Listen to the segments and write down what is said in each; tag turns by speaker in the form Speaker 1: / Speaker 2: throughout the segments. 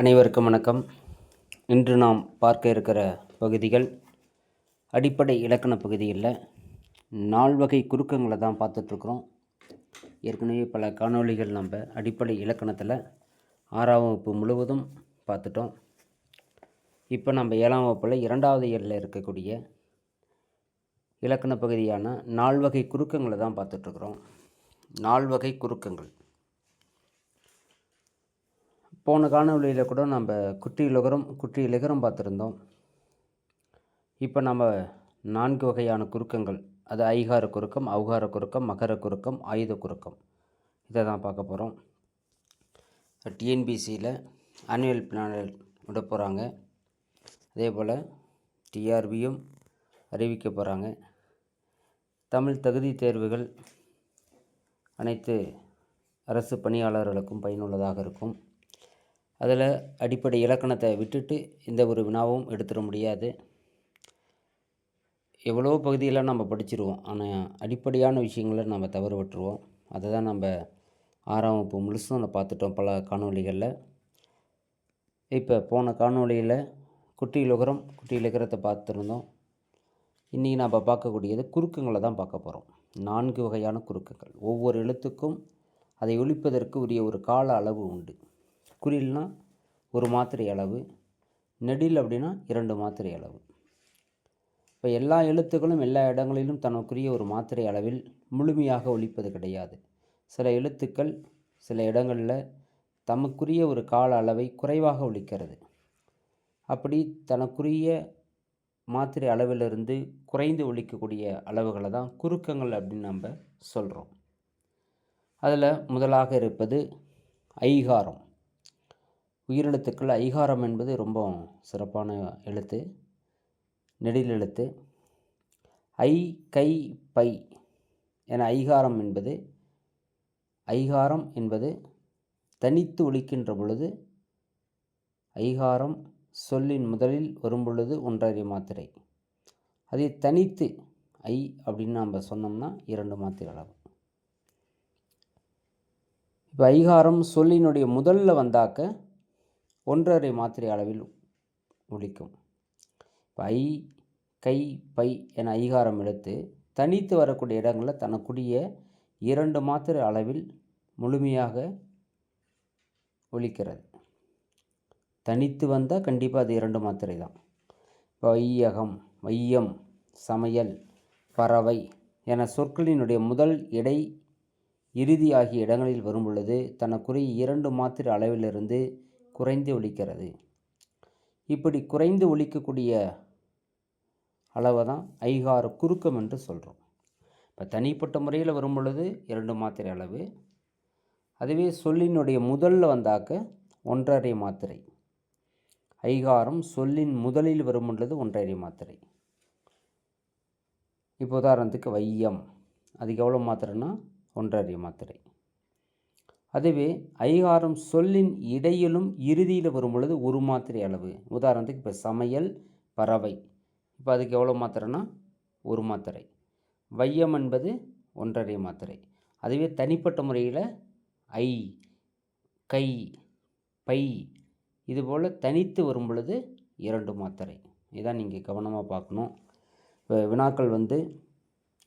Speaker 1: அனைவருக்கும் வணக்கம். இன்று நாம் பார்க்க இருக்கிற பகுதிகள் அடிப்படை இலக்கண பகுதியில் நால்வகை குறுக்கங்களை தான் பார்த்துட்ருக்குறோம் ஏற்கனவே பல காணொளிகள் நம்ம அடிப்படை இலக்கணத்தில் ஆறாம் வகுப்பு முழுவதும் பார்த்துட்டோம். இப்போ நம்ம ஏழாம் வகுப்பில் இரண்டாவது இயலில் இருக்கக்கூடிய இலக்கண பகுதியான நால்வகை குறுக்கங்களை தான் பார்த்துட்ருக்குறோம் நால்வகை குறுக்கங்கள். போன காணொலியில் கூட நம்ம குற்றி இலகரம் குற்றி இலகரம் பார்த்துருந்தோம். இப்போ நம்ம நான்கு வகையான குறுக்கங்கள் அது ஐகார குறுக்கம் அவுகார குறுக்கம் மகர குறுக்கம் ஆயுத குறுக்கம். இதை தான் பார்க்க போகிறோம் டிஎன்பிசியில் ஆனுவல் பிளானல் விட போகிறாங்க அதே போல் டிஆர்பியும் அறிவிக்க போகிறாங்க தமிழ் தகுதி தேர்வுகள் அனைத்து அரசு பணியாளர்களுக்கும் பயனுள்ளதாக இருக்கும். அதில் அடிப்படை இலக்கணத்தை விட்டுட்டு எந்த ஒரு வினாவும் எடுத்துட முடியாது. எவ்வளோ பகுதியில் நம்ம படிச்சிருவோம் ஆனால் அடிப்படையான விஷயங்களை நம்ம தவறு விட்டுருவோம். அதை தான் நம்ம ஆறாம் வகுப்பு முழுசும் நம்ம பார்த்துட்டோம் பல காணொளிகளில். இப்போ போன காணொளியில் குட்டி இலகரம் குட்டி இலக்கரத்தை பார்த்துருந்தோம். இன்றைக்கி நம்ம பார்க்கக்கூடியது குறுக்கங்களை தான் பார்க்க போகிறோம். நான்கு வகையான குறுக்கங்கள் ஒவ்வொரு எழுத்துக்கும் அதை ஒழிப்பதற்கு உரிய ஒரு கால அளவு உண்டு. குறில்னால் ஒரு மாத்திரை அளவு நெடில் அப்படின்னா இரண்டு மாத்திரை அளவு. இப்போ எல்லா எழுத்துக்களும் எல்லா இடங்களிலும் தனக்குரிய ஒரு மாத்திரை அளவில் முழுமையாக ஒழிப்பது கிடையாது. சில எழுத்துக்கள் சில இடங்களில் தமக்குரிய ஒரு கால அளவை குறைவாக ஒழிக்கிறது அப்படி தனக்குரிய மாத்திரை அளவிலிருந்து குறைந்து ஒழிக்கக்கூடிய அளவுகளை தான் குறுக்கங்கள் அப்படின்னு நம்ம சொல்கிறோம் அதில் முதலாக இருப்பது ஐகாரம். உயிரெழுத்துக்கள் ஐகாரம் என்பது ரொம்ப சிறப்பான எழுத்து நெடில் எழுத்து. ஐ கை பை என ஐகாரம் என்பது ஐகாரம் என்பது தனித்து ஒழிக்கின்ற பொழுது ஐகாரம் சொல்லின் முதலில் வரும் பொழுது ஒன்றரை மாத்திரை. அதை தனித்து ஐ அப்படின்னு நம்ம சொன்னோம்னா இரண்டு மாத்திரை அளவு. இப்போ ஐகாரம் சொல்லினுடைய முதல்ல வந்தாக்க ஒன்றரை மாத்திரை அளவில் ஒழிக்கும் பை ஐ கை பை என ஐகாரம் எடுத்து தனித்து வரக்கூடிய இடங்களில் தனக்குரிய இரண்டு மாத்திரை அளவில் முழுமையாக ஒழிக்கிறது. தனித்து வந்தால் கண்டிப்பாக அது இரண்டு மாத்திரை தான். இப்போ வையகம் மையம் சமையல் பறவை என சொற்களினுடைய முதல் இடை இறுதி ஆகிய இடங்களில் வரும் பொழுது தனக்குரிய இரண்டு மாத்திரை அளவிலிருந்து குறைந்து ஒழிக்கிறது இப்படி குறைந்து ஒழிக்கக்கூடிய அளவை தான் ஐகார குறுக்கம் என்று சொல்கிறோம் இப்போ தனிப்பட்ட முறையில் வரும் பொழுது இரண்டு மாத்திரை அளவு அதுவே சொல்லினுடைய முதலில் வந்தாக்க ஒன்றரை மாத்திரை. ஐகாரம் சொல்லின் முதலில் வரும் பொழுது ஒன்றரை மாத்திரை. இப்போ உதாரணத்துக்கு வையம் அதுக்கு எவ்வளோ மாத்திரைன்னா ஒன்றரை மாத்திரை. அதுவே ஐகாரம் சொல்லின் இடையிலும் இறுதியில் வரும் பொழுது ஒரு மாத்திரை அளவு. உதாரணத்துக்கு இப்போ சமையல் பறவை. இப்போ அதுக்கு எவ்வளோ மாத்திரைனா ஒரு மாத்திரை. வையம் என்பது ஒன்றரை மாத்திரை. அதுவே தனிப்பட்ட முறையில் ஐ கை பை இதுபோல் தனித்து வரும் பொழுது இரண்டு மாத்திரை. இதான் நீங்கள் கவனமாக பார்க்கணும். இப்போ வினாக்கள் வந்து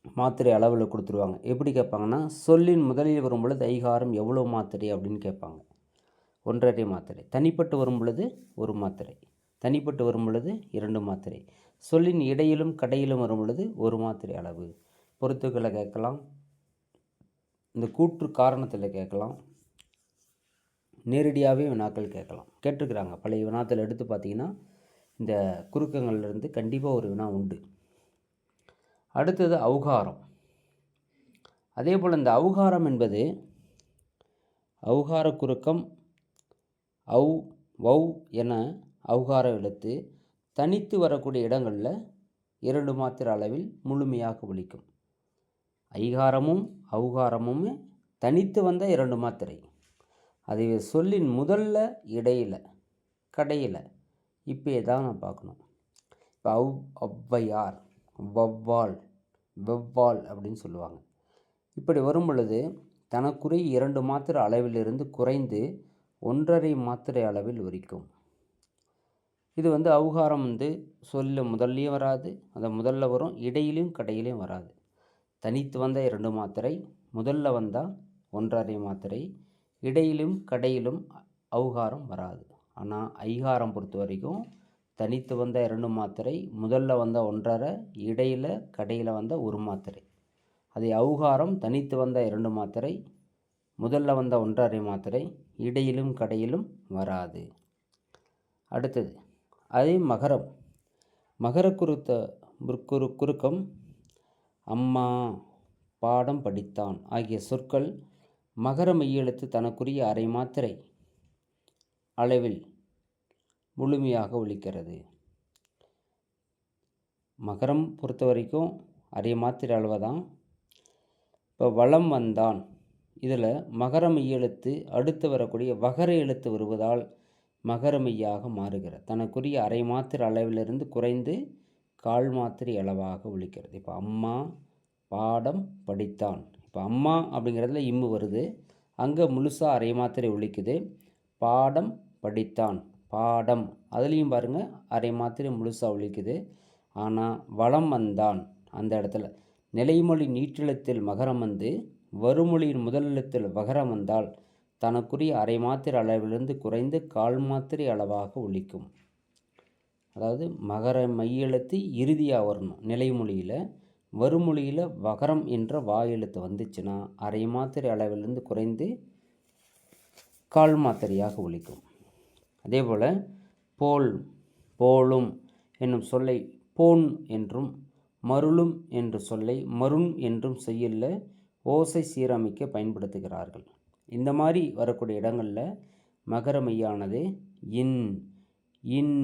Speaker 1: மாத்திரை அளவில் கொடுத்துருவாங்க. எப்படி கேட்பாங்கன்னா சொல்லின் முதலில் வரும் பொழுது ஐகாரம் எவ்வளோ மாத்திரை அப்படின்னு கேட்பாங்க. ஒன்றரை மாத்திரை. தனிப்பட்டு வரும் பொழுது ஒரு மாத்திரை. தனிப்பட்டு வரும் பொழுது இரண்டு மாத்திரை. சொல்லின் இடையிலும் கடையிலும் வரும் பொழுது ஒரு மாத்திரை அளவு. பொறுத்துக்களை கேட்கலாம். இந்த கூற்று காரணத்தில் கேட்கலாம். நேரடியாகவே வினாக்கள் கேட்கலாம். கேட்டிருக்கிறாங்க. பழைய வினாத்தில் எடுத்து பார்த்தீங்கன்னா இந்த குறுக்கங்கள்லேருந்து கண்டிப்பாக ஒரு வினா உண்டு. அடுத்தது அவுகாரம். அதே போல் இந்த அவுகாரம் என்பது அவுகார குறுக்கம் அவு வௌ என அவுகார எழுத்து தனித்து வரக்கூடிய இடங்களில் இரண்டு மாத்திரை அளவில் முழுமையாக ஒழிக்கும் ஐகாரமும் அவுகாரமும் தனித்து வந்த இரண்டு மாத்திரை. அதை சொல்லின் முதல்ல இடையில் கடையில். இப்போ தான் நான் பார்க்கணும். இப்போ அவ் ஒவ்வையார் வௌவால் வெவ்வால் அப்படின்னு சொல்லுவாங்க. இப்படி வரும் பொழுது தனக்குரிய இரண்டு மாத்திரை அளவிலிருந்து குறைந்து ஒன்றரை மாத்திரை அளவில் உரிக்கும். இது வந்து அவுகாரம் வந்து சொல்ல முதல்லையும் வராது அந்த முதல்ல வரும் இடையிலையும் கடையிலையும் வராது. தனித்து வந்த இரண்டு மாத்திரை முதல்ல வந்தால் ஒன்றரை மாத்திரை இடையிலும் கடையிலும் அவுகாரம் வராது. ஆனால் ஐகாரம் பொறுத்த வரைக்கும் தனித்து வந்த இரண்டு மாத்திரை முதல்ல வந்த ஒன்றரை இடையில் கடையில் வந்த ஒரு மாத்திரை. அதை அவுகாரம் தனித்து வந்த இரண்டு மாத்திரை முதல்ல வந்த ஒன்றரை மாத்திரை இடையிலும் கடையிலும் வராது. அடுத்தது அதே மகரம். மகர குருத்த குரு குறுக்கம் அம்மா பாடம் படித்தான் ஆகிய சொற்கள் மகர மெய்யெழுத்து தனக்குரிய அரை மாத்திரை அளவில் முழுமையாக ஒழிக்கிறது மகரம் பொறுத்த வரைக்கும் அரிய மாத்திரை அளவு தான் இப்போ வளம் வந்தான். இதில் மகரம் எழுத்து அடுத்து வரக்கூடிய வகர எழுத்து வருவதால் மகர மெய்யாக மாறுகிறது. தனக்குரிய அரை மாத்திரை அளவிலிருந்து குறைந்து கால் மாத்திரை அளவாக ஒழிக்கிறது இப்போ அம்மா பாடம் படித்தான். இப்போ அம்மா அப்படிங்கிறதுல இம்மு வருது. அங்கே முழுசாக அரை மாத்திரை ஒழிக்குது பாடம் படித்தான். பாடம். அதுலேயும் பாருங்கள் அரை மாத்திரை முழுசாக ஒழிக்குது. ஆனால் வளம் வந்தான் அந்த இடத்துல. நிலைமொழி நீற்றெழுத்தில் மகரம் வந்து வருமொழியின் முதலெழுத்தில் வகரம் வந்தால் தனக்குரிய அரை மாத்திரை அளவிலிருந்து குறைந்து கால் மாத்திரை அளவாக ஒழிக்கும். அதாவது மகர மையெழுத்து இறுதியாக வரணும். நிலைமொழியில் வறுமொழியில் வகரம் என்ற வாயெழுத்து வந்துச்சுன்னா அரை மாத்திரை அளவிலிருந்து குறைந்து கால் மாத்திரையாக ஒழிக்கும். அதே போல் போல் போலும் என்னும் சொல்லை போன் என்றும் மருளும் என்ற சொல்லை மருண் என்றும் செய்யல ஓசை சீரமைக்க பயன்படுத்துகிறார்கள். இந்த மாதிரி வரக்கூடிய இடங்களில் மகர இன் இன்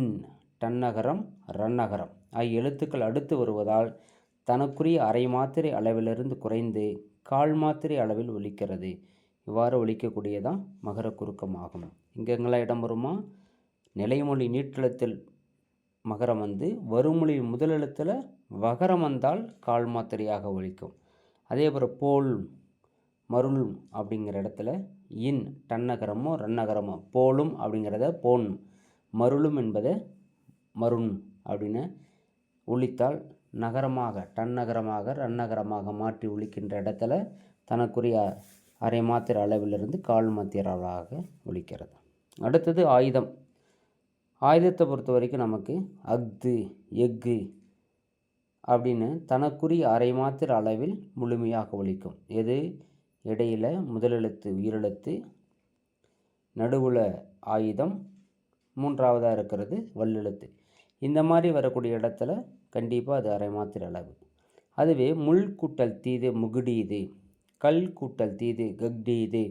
Speaker 1: டன்னகரம் ரன்னகரம். ஆகிய எழுத்துக்கள் அடுத்து வருவதால் தனக்குரிய அரை மாத்திரை அளவிலிருந்து குறைந்து கால் மாத்திரை அளவில் ஒலிக்கிறது. இவ்வாறு ஒழிக்கக்கூடியதான் மகர குறுக்கமாகும். இங்கெங்கெல்லாம் இடம் வருமா? நிலைமொழி நீட்டெழுத்தில் மகரம் வந்து வருமொழி முதலெழுத்தில் வகரம் வந்தால் கால் மாத்திரையாக ஒழிக்கும் அதே போல் போல் மருள் அப்படிங்கிற இடத்துல இன் டன்னகரமோ ரன்னகரமோ போலும் அப்படிங்கிறத போன் மருளும் என்பதை மருண் அப்படின்னு ஒழித்தால் நகரமாக டன்னகரமாக ரன்னகரமாக மாற்றி ஒழிக்கின்ற இடத்துல தனக்குரிய அரை மாத்திரை அளவிலிருந்து கால் மாத்திர அளவாக ஒழிக்கிறது. அடுத்தது ஆயுதம். ஆயுதத்தை பொறுத்த வரைக்கும் நமக்கு அஃது எஃகு அப்படின்னு தனக்குரிய அரை மாத்திர அளவில் முழுமையாக ஒழிக்கும். எது? இடையில் முதலெழுத்து உயிரெழுத்து நடுவில் ஆயுதம் மூன்றாவதாக இருக்கிறது வல்லெழுத்து. இந்த மாதிரி வரக்கூடிய இடத்துல கண்டிப்பாக அது அரை மாத்திரை அளவு. அதுவே முள் கூட்டல் தீது முகுடீது கல் கூட்டல் தீது கக்டீது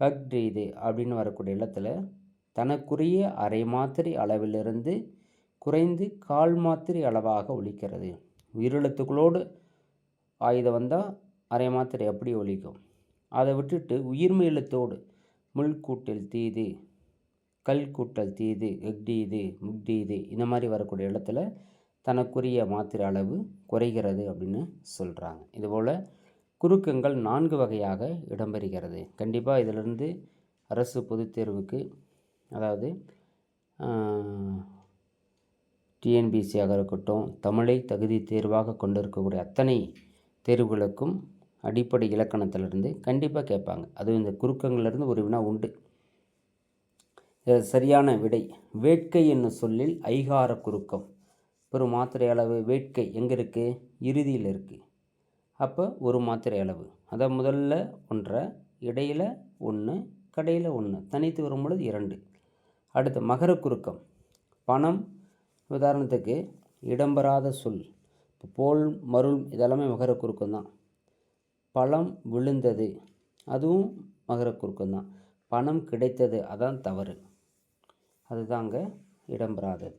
Speaker 1: கக்டீது அப்படின்னு வரக்கூடிய இடத்துல தனக்குரிய அரை மாத்திரை அளவிலிருந்து குறைந்து கால் மாத்திரை அளவாக ஒழிக்கிறது. உயிரெழுத்துக்களோடு ஆயுதம் வந்தால் அரை மாத்திரை எப்படி ஒழிக்கும். அதை விட்டுட்டு உயிர்மை எழுத்தோடு முள் கூட்டல் தீது கல் கூட்டல் தீது எக்டீது முக்டீது இந்த மாதிரி வரக்கூடிய இடத்துல தனக்குரிய மாத்திரை அளவு குறைகிறது அப்படின்னு சொல்கிறாங்க இதுபோல் குறுக்கங்கள் நான்கு வகையாக இடம்பெறுகிறது. கண்டிப்பாக இதிலிருந்து அரசு பொதுத் தேர்வுக்கு அதாவது டிஎன்பிசியாக இருக்கட்டும் தமிழை தகுதி தேர்வாக கொண்டிருக்கக்கூடிய அத்தனை தேர்வுகளுக்கும் அடிப்படை இலக்கணத்திலிருந்து கண்டிப்பாக கேட்பாங்க. அதுவும் இந்த குறுக்கங்கள்லேருந்து ஒரு வினா உண்டு. சரியான விடை. வேட்கை என்னும் சொல்லில் ஐகார குறுக்கம். ஒரு மாத்திரை அளவு வேட்கை எங்கே இருக்குது இறுதியில் இருக்குது அப்போ ஒரு மாத்திரை அளவு. அதை முதல்ல ஒன்றரை இடையில் ஒன்று கடையில் ஒன்று தனித்து வரும்பொழுது இரண்டு. அடுத்து மகர குறுக்கம். பணம் உதாரணத்துக்கு இடம்பெறாத சொல். இப்போ போல் மருள் இதெல்லாமே மகர குறுக்கம் தான். பழம் விழுந்தது. அதுவும் மகர குறுக்கம் தான். பணம் கிடைத்தது. அதான் தவறு. அதுதாங்க இடம்பெறாதது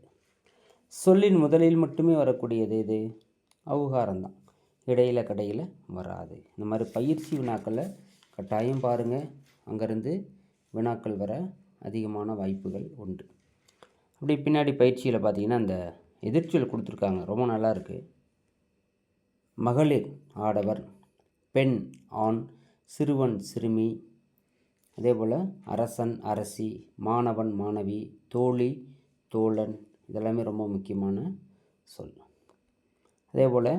Speaker 1: சொல்லின் முதலில் மட்டுமே வரக்கூடியது இது அவுகாரம்தான் இடையில் கடையில் வராது. இந்த மாதிரி பயிற்சி வினாக்களில் கட்டாயம் பாருங்கள் அங்கேருந்து வினாக்கள் வர அதிகமான வாய்ப்புகள் உண்டு. அப்படி பின்னாடி பயிற்சியில் பார்த்தீங்கன்னா அந்த எதிர்ச்சொல் கொடுத்துருக்காங்க. ரொம்ப நல்லா இருக்குது மகளிர் ஆடவர் பெண் ஆண் சிறுவன் சிறுமி அதே போல் அரசன் அரசி மாணவன் மாணவி தோழி தோழன் இதெல்லாமே ரொம்ப முக்கியமான சொல். அதே போல்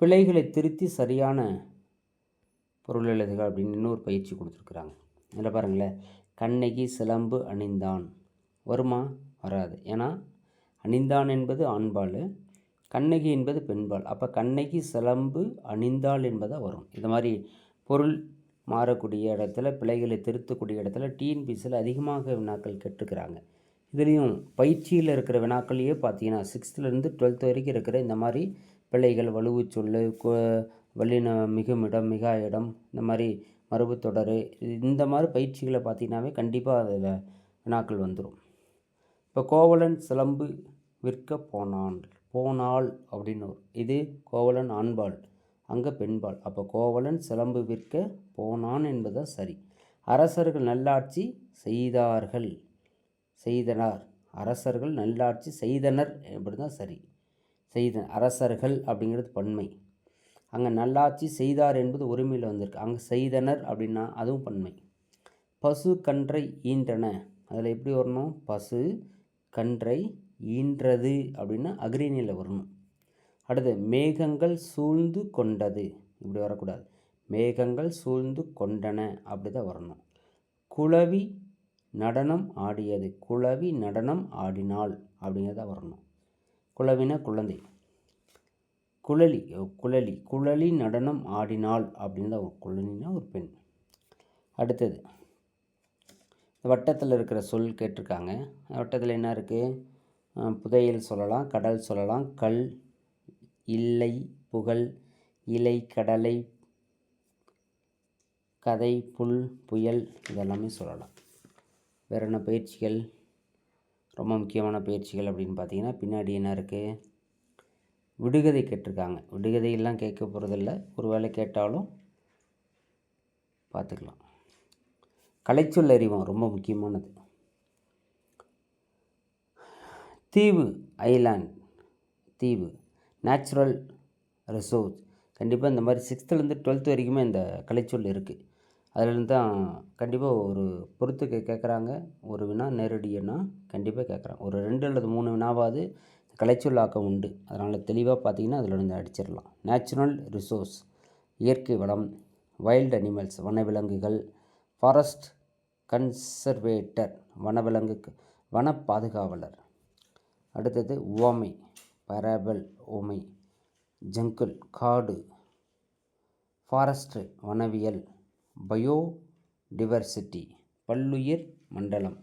Speaker 1: பிழைகளை திருத்தி சரியான பொருள் எழுதுக அப்படின்னு இன்னொரு பயிற்சி கொடுத்துருக்குறாங்க. இதில் பாருங்களேன் கண்ணகி சிலம்பு அணிந்தான். வருமா? வராது. ஏன்னா அணிந்தான் என்பது ஆண்பால் கண்ணகி என்பது பெண்பால். அப்போ கண்ணகி சிலம்பு அணிந்தாள் என்பதாக வரும். இந்த மாதிரி பொருள் மாறக்கூடிய இடத்துல பிழைகளை திருத்தக்கூடிய இடத்துல டிஎன்பிசியில் அதிகமாக வினாக்கள் கேட்டுக்கிறாங்க இதுலேயும் பயிற்சியில் இருக்கிற வினாக்கள்லேயே பார்த்தீங்கன்னா சிக்ஸ்த்துலேருந்து டுவெல்த் வரைக்கும் இருக்கிற இந்த மாதிரி பிழைகள் வலுவு சொல்லு வல்லின மிகுமிடம் மிகா இடம் இந்த மாதிரி மரபு தொடர். இந்த மாதிரி பயிற்சிகளை பார்த்தீங்கன்னாவே கண்டிப்பாக அதில் வினாக்கள் வந்துடும் இப்போ கோவலன் சிலம்பு விற்க போனான் போனாள் அப்படின்னு இது கோவலன் ஆண்பாள் அங்கே பெண்பாள் அப்போ கோவலன் சிலம்பு விற்க போனான் என்பது சரி. அரசர்கள் நல்லாட்சி செய்தார்கள் செய்தனர். அரசர்கள் நல்லாட்சி செய்தனர் என்பது தான் சரி. செய்த அரசர்கள் அப்படிங்கிறது பன்மை. அங்கே நல்லாட்சி செய்தார் என்பது உரிமையில் வந்திருக்கு. அங்கே செய்தனர் அப்படின்னா அதுவும் பன்மை. பசு கன்றை ஈன்றன. அதில் எப்படி வரணும்? பசு கன்றை ஈன்றது அப்படின்னா அக்ரிணியில் வரணும். அடுத்து மேகங்கள் சூழ்ந்து கொண்டது. இப்படி வரக்கூடாது. மேகங்கள் சூழ்ந்து கொண்டன அப்படி தான் வரணும். குளவி நடனம் ஆடியது. குளவி நடனம் ஆடினாள் அப்படிங்கிறத வரணும். குளவின குழந்தை. குழலி குழலி குழலி நடனம் ஆடினாள் அப்படின்னு தான் குழலினா ஒரு பெண். அடுத்தது வட்டத்தில் இருக்கிற சொல் கேட்டிருக்காங்க. வட்டத்தில் என்ன இருக்குது புதையல் சொல்லலாம் கடல் சொல்லலாம் கல் இல்லை புகழ் இலை கடலை கதை புல் புயல் இதெல்லாமே சொல்லலாம். வேறு என்ன பயிற்சிகள்? ரொம்ப முக்கியமான பயிற்சிகள் அப்படின்னு பார்த்தீங்கன்னா பின்னாடி என்ன இருக்குது விடுகதை கேட்டிருக்காங்க. விடுகதையெல்லாம் கேட்க போகிறதில்ல ஒரு வேளை கேட்டாலும் பார்த்துக்கலாம். கலைச்சொல் அறிவம். ரொம்ப முக்கியமானது. தீவு ஐலாண்ட். தீவு. Natural resource. கண்டிப்பாக இந்த மாதிரி சிக்ஸ்த்துலேருந்து டுவெல்த் வரைக்குமே இந்த கலைச்சொல் இருக்குது அதுலேருந்து தான் கண்டிப்பாக ஒரு பொருத்துக்கு கேட்குறாங்க ஒரு வினா நேரடியன்னா கண்டிப்பாக கேட்குறாங்க ஒரு ரெண்டு அல்லது மூணு வினாவாவது கலைச்சொல்லாக்கம் உண்டு. அதனால் தெளிவாக பார்த்தீங்கன்னா அதில் இருந்து அடிச்சிடலாம். நேச்சுரல் ரிசோர்ஸ் இயற்கை வளம் வைல்டு அனிமல்ஸ் வனவிலங்குகள் ஃபாரஸ்ட் கன்சர்வேட்டர் வனவிலங்கு வன பாதுகாவலர் அடுத்தது உவமை பரபல் ஓமை ஜங்குல் காடு ஃபாரஸ்ட்டு வனவியல் பயோ டிவர்சிட்டி பல்லுயிர் மண்டலம்.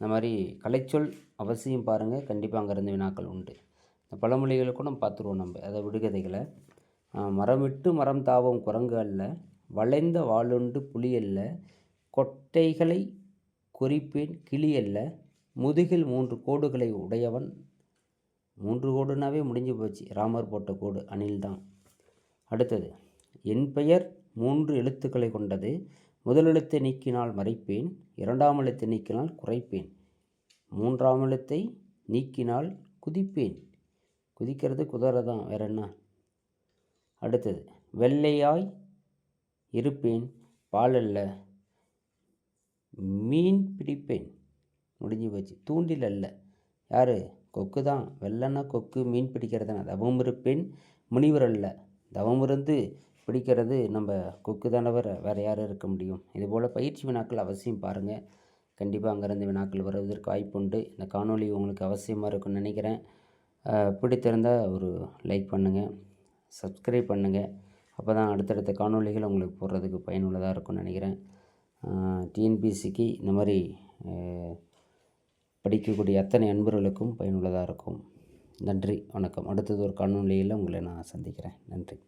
Speaker 1: இந்த மாதிரி கலைச்சொல் அவசியம் பாருங்கள் கண்டிப்பாக அங்கேருந்து வினாக்கள் உண்டு. இந்த பழமொழிகளை கூட நம்ம பார்த்துருவோம் நம்ம. அதை விடுகதைகளை. மரம் விட்டு மரம் தாவும் குரங்கு அல்ல வளைந்த வாளுண்டு புலி அல்ல கொட்டைகளை குறிப்பேன் கிளி அல்ல முதுகில் மூன்று கோடுகளை உடையவன். மூன்று கோடுனாவே முடிஞ்சு போச்சு. ராமர் போட்ட கோடு அணில் தான் அடுத்தது என் பெயர் மூன்று எழுத்துக்களை கொண்டது. முதல் எழுத்தை நீக்கினால் மறைப்பேன் இரண்டாம் எழுத்தை நீக்கினால் குறைப்பேன் மூன்றாம் எழுத்தை நீக்கினால் குதிப்பேன். குதிக்கிறது குதிரை தான் வேற என்ன? அடுத்தது வெள்ளையாய் இருப்பேன் பால் அல்ல மீன் பிடிப்பேன். முடிஞ்சு போச்சு. தூண்டில் அல்ல. யார்? கொக்கு தான் வெள்ளன்னா கொக்கு மீன் பிடிக்கிறது தவம் இருப்பேன் முனிவர் அல்ல. தவம் இருந்து பிடிக்கிறது நம்ம கொக்கு தானவர் வேறு யார் இருக்க முடியும். இதுபோல் பயிற்சி வினாக்கள் அவசியம் பாருங்கள் கண்டிப்பாக அங்கேருந்து வினாக்கள் வருவதற்கு வாய்ப்பு உண்டு. இந்த காணொலி உங்களுக்கு அவசியமாக இருக்கும்னு நினைக்கிறேன். பிடித்திருந்தால் ஒரு லைக் பண்ணுங்கள் சப்ஸ்கிரைப் பண்ணுங்கள் அப்போ தான் அடுத்தடுத்த காணொலிகள் உங்களுக்கு போடுறதுக்கு பயனுள்ளதாக இருக்கும்னு நினைக்கிறேன். டிஎன்பிசிக்கு இந்த மாதிரி படிக்கக்கூடிய அத்தனை அன்பர்களுக்கும் பயனுள்ளதாக இருக்கும். நன்றி வணக்கம். அடுத்தது ஒரு காணொலியில் உங்களை நான் சந்திக்கிறேன். நன்றி.